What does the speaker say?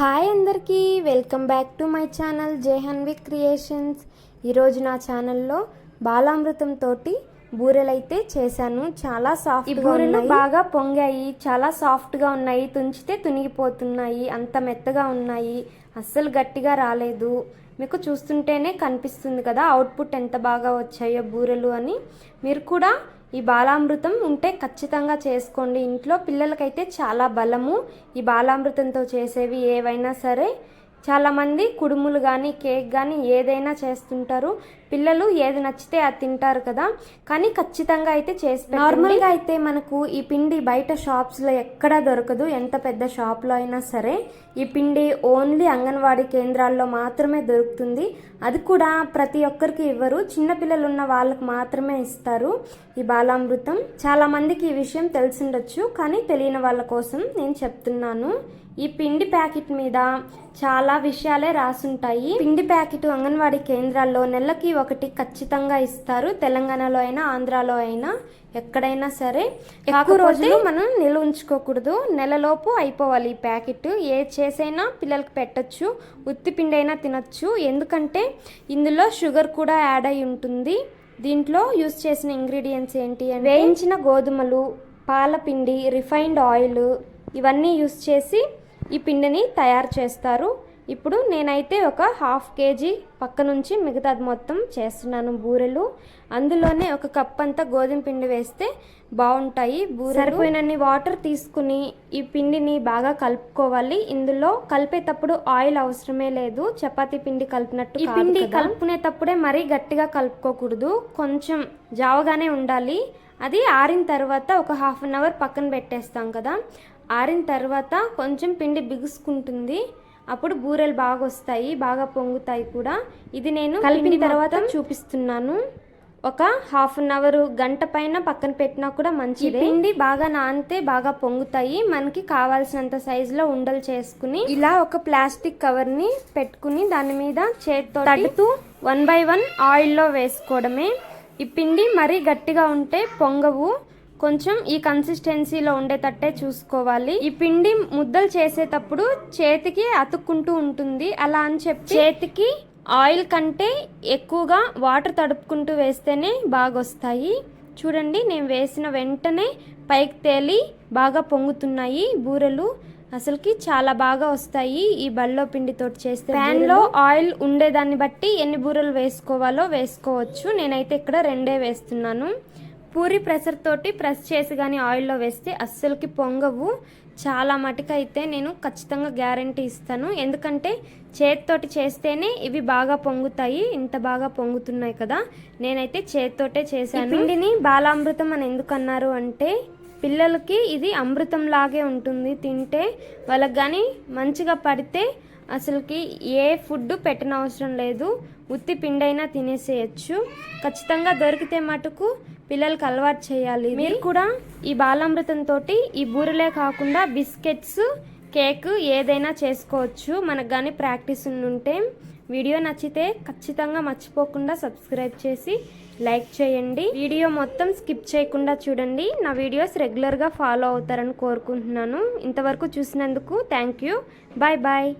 Hi అందరికీ welcome back to my channel Jahnavi creations. ఈరోజు నా ఛానల్లో బాలామృతం తోటి బూరెలైతే చేశాను. చాలా సాఫ్ట్ బూరెలు బాగా పొంగాయి చాలా సాఫ్ట్గా ఉన్నాయి తుంచితే తునిగిపోతున్నాయి అంత మెత్తగా ఉన్నాయి అస్సలు గట్టిగా రాలేదు. మీకు చూస్తుంటేనే కనిపిస్తుంది కదా అవుట్పుట్ ఎంత బాగా వచ్చాయో బూరెలు అని. మీరు కూడా ఈ బాలామృతం ఉంటే ఖచ్చితంగా చేసుకోండి. ఇంట్లో పిల్లలకైతే చాలా బలము. ఈ బాలామృతంతో చేసేవి ఏవైనా సరే చాలామంది కుడుములు కానీ కేక్ కానీ ఏదైనా చేస్తుంటారు. పిల్లలు ఏది నచ్చితే అది తింటారు కదా. కానీ ఖచ్చితంగా అయితే చేసి నార్మల్గా అయితే మనకు ఈ పిండి బయట షాప్స్లో ఎక్కడా దొరకదు. ఎంత పెద్ద షాప్లో అయినా సరే ఈ పిండి ఓన్లీ అంగన్వాడీ కేంద్రాల్లో మాత్రమే దొరుకుతుంది. అది కూడా ప్రతి ఒక్కరికి ఇవ్వరు. చిన్నపిల్లలు ఉన్న వాళ్ళకి మాత్రమే ఇస్తారు ఈ బాలామృతం. చాలామందికి ఈ విషయం తెలిసిండొచ్చు కానీ తెలియని వాళ్ళ కోసం నేను చెప్తున్నాను. ఈ పిండి ప్యాకెట్ మీద చాలా విషయాలే రాసుంటాయి. పిండి ప్యాకెట్ అంగన్వాడీ కేంద్రాల్లో నెలకి ఒకటి ఖచ్చితంగా ఇస్తారు. తెలంగాణలో అయినా ఆంధ్రాలో అయినా ఎక్కడైనా సరే. ఎక్కువ రోజులు మనం నిల్వ ఉంచుకోకూడదు నెలలోపు అయిపోవాలి ఈ ప్యాకెట్. ఏ చేసైనా పిల్లలకి పెట్టచ్చు. ఉత్తి పిండి అయినా తినచ్చు. ఎందుకంటే ఇందులో షుగర్ కూడా యాడ్ అయి ఉంటుంది. దీంట్లో యూస్ చేసిన ఇంగ్రీడియంట్స్ ఏంటి వేయించిన గోధుమలు పాలపిండి రిఫైన్డ్ ఆయిల్ ఇవన్నీ యూస్ చేసి ఈ పిండిని తయారు చేస్తారు. ఇప్పుడు నేనైతే ఒక హాఫ్ కేజీ పక్క నుంచి మిగతాది మొత్తం చేస్తున్నాను బూరెలు. అందులోనే ఒక కప్ అంతా గోధుమ పిండి వేస్తే బాగుంటాయి సరిపోయినన్ని వాటర్ తీసుకుని ఈ పిండిని బాగా కలుపుకోవాలి. ఇందులో కలిపేటప్పుడు ఆయిల్ అవసరమే లేదు. చపాతీ పిండి కలిపినట్టు ఈ పిండి కలుపుకునేటప్పుడే మరీ గట్టిగా కలుపుకోకూడదు. కొంచెం జావగానే ఉండాలి. అది ఆరిన తర్వాత ఒక హాఫ్ అన్ అవర్ పక్కన పెట్టేస్తాం కదా. ఆరిన తర్వాత కొంచెం పిండి బిగుసుకుంటుంది. అప్పుడు బూరెలు బాగా వస్తాయి బాగా పొంగుతాయి కూడా. ఇది నేను కలిపిన తర్వాత చూపిస్తున్నాను. ఒక హాఫ్ అన్ అవర్ గంట పైన పక్కన పెట్టినా కూడా మంచిది. పిండి బాగా నానితే బాగా పొంగుతాయి. మనకి కావాల్సినంత సైజులో ఉండలు చేసుకుని ఇలా ఒక ప్లాస్టిక్ కవర్ని పెట్టుకుని దాని మీద చేతితో తడుతూ వన్ బై వన్ ఆయిల్లో వేసుకోవడమే. ఈ పిండి మరీ గట్టిగా ఉంటే పొంగవు. కొంచెం ఈ కన్సిస్టెన్సీలో ఉండేటట్టే చూసుకోవాలి. ఈ పిండి ముద్దలు చేసేటప్పుడు చేతికి అతుక్కుంటూ ఉంటుంది. అలా అని చెప్పి చేతికి ఆయిల్ కంటే ఎక్కువగా వాటర్ తడుపుకుంటూ వేస్తేనే బాగా వస్తాయి చూడండి నేను వేసిన వెంటనే పైకి తేలి బాగా పొంగుతున్నాయి బూరెలు. అసలుకి చాలా బాగా వస్తాయి ఈ బల్లో పిండితో చేస్తే. ప్యాన్లో ఆయిల్ ఉండేదాన్ని బట్టి ఎన్ని బూరెలు వేసుకోవాలో వేసుకోవచ్చు. నేనైతే ఇక్కడ రెండే వేస్తున్నాను. పూరి ప్రెషర్ తోటి ప్రెస్ చేసి కానీ ఆయిల్లో వేస్తే అస్సలకి పొంగవు. చాలా మటుకైతే నేను ఖచ్చితంగా గ్యారంటీ ఇస్తాను. ఎందుకంటే చేతితోటి చేస్తేనే ఇవి బాగా పొంగుతాయి. ఇంత బాగా పొంగుతున్నాయి కదా. నేనైతే చేతితోటే చేశాను. పిండిని బాలామృతం అని ఎందుకు అన్నారు అంటే పిల్లలకి ఇది అమృతం లాగే ఉంటుంది. తింటే వాళ్ళకి కానీ మంచిగా పడితే అసలుకి ఏ ఫుడ్ పెట్టిన అవసరం లేదు. ఉత్తి పిండైనా తినేసేయచ్చు. ఖచ్చితంగా దొరికితే మటుకు పిల్లలకి అలవాటు చేయాలి మీరు కూడా ఈ బాలామృతం తోటి ఈ బూరెలే కాకుండా బిస్కెట్స్ కేక్ ఏదైనా చేసుకోవచ్చు. మనకు కానీ ప్రాక్టీస్ ఉంటే వీడియో నచ్చితే ఖచ్చితంగా మర్చిపోకుండా సబ్స్క్రైబ్ చేసి లైక్ చేయండి. వీడియో మొత్తం స్కిప్ చేయకుండా చూడండి. నా వీడియోస్ రెగ్యులర్గా ఫాలో అవుతారని కోరుకుంటున్నాను. ఇంతవరకు చూసినందుకు థ్యాంక్ యూ. Bye bye.